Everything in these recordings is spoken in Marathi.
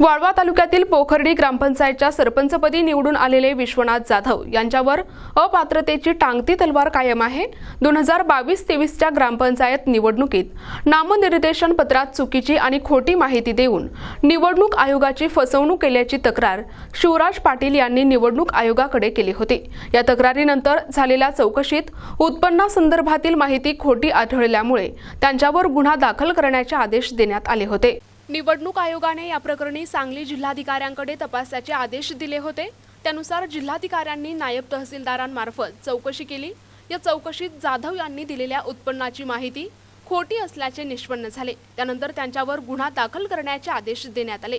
वाळवा तालुक्यातील पोखर्डी ग्रामपंचायतच्या सरपंचपदी निवडून आलेले विश्वनाथ जाधव यांच्यावर अपात्रतेची टांगती तलवार कायम आहे. दोन हजार बावीस तेवीसच्या ग्रामपंचायत निवडणुकीत नामनिर्देशन पत्रात चुकीची आणि खोटी माहिती देऊन निवडणूक आयोगाची फसवणूक केल्याची तक्रार शिवराज पाटील यांनी निवडणूक आयोगाकडे केली होती. या तक्रारीनंतर झालेल्या चौकशीत उत्पन्नासंदर्भातील माहिती खोटी आढळल्यामुळे त्यांच्यावर गुन्हा दाखल करण्याचे आदेश देण्यात आले होते. निवडणूक आयोगाने या प्रकरणी सांगली जिल्हाधिकाऱ्यांकडे तपासाचे आदेश दिले होते. त्यानुसार जिल्हाधिकाऱ्यांनी नायब तहसीलदारांमार्फत चौकशी केली. या चौकशीत जाधव यांनी दिलेल्या उत्पन्नाची माहिती खोटी असल्याचे निष्पन्न झाले. त्यानंतर त्यांच्यावर गुन्हा दाखल करण्याचे आदेश देण्यात आले.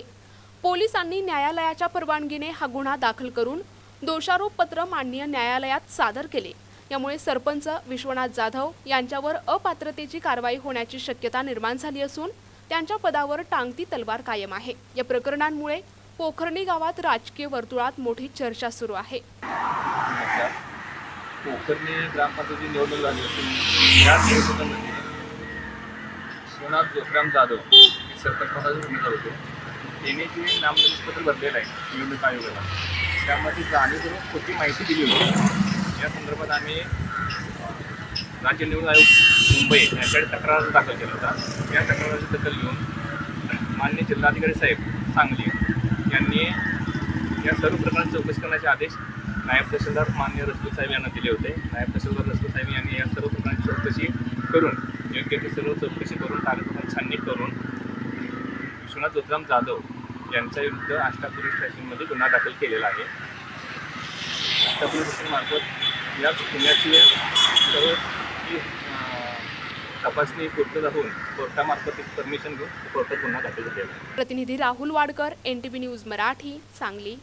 पोलिसांनी न्यायालयाच्या परवानगीने हा गुन्हा दाखल करून दोषारोपपत्र माननीय न्यायालयात सादर केले. यामुळे सरपंच विश्वनाथ जाधव यांच्यावर अपात्रतेची कारवाई होण्याची शक्यता निर्माण झाली असून त्यांच्या पदावर टांगती तलवार कायम आहे. या प्रकरणांमुळे पोखर्णी गावात राजकीय वर्तुळात मोठी चर्चा सुरू आहे. नमस्कार. कोकणने ग्रामपंचायती निवडणूक झाली होती या निवडणुकीमध्ये सोनाथ जोखराम जाधव हे सरपंच पदाचे उमेदवार होते. त्यांनी जे नामनिर्देशपत्र भरलेलं आहे निवडणूक आयोगाला त्यामध्ये जाणीवपूर्वक खोटी माहिती दिली होती. या संदर्भात आम्ही राज्य निवडणूक आयोग मुंबई. यांच्याकडे तक्रार दाखल केला होता या तक्राराची दखल घेऊन मान्य जिल्हाधिकारी साहेब सांगली यांनी या सर्व प्रकरणाची चौकशी करण्याचे आदेश नायब तहसीलदार मान्य रसूल साहेब यांना दिले होते. नायब तहसीलदार रसूल साहेब यांनी या सर्व प्रकरणाची चौकशी करून योग्य ती सर्व चौकशी करून कागदपत्र छाननी करून विश्वनाथ जोतराम जाधव यांच्या विरुद्ध आष्टा पोलीस स्टेशनमध्ये गुन्हा दाखल केलेला आहे. आष्टा पोलीस स्टेशनमार्फत या गुन्ह्याची सर्व तपासणी पूर्तता होऊन कोर्टामार्फत परमिशन घेऊन कोर्टात गुन्हा दाखल आहे. प्रतिनिधी राहुल वाडकर एनटीव्ही न्यूज मराठी सांगली.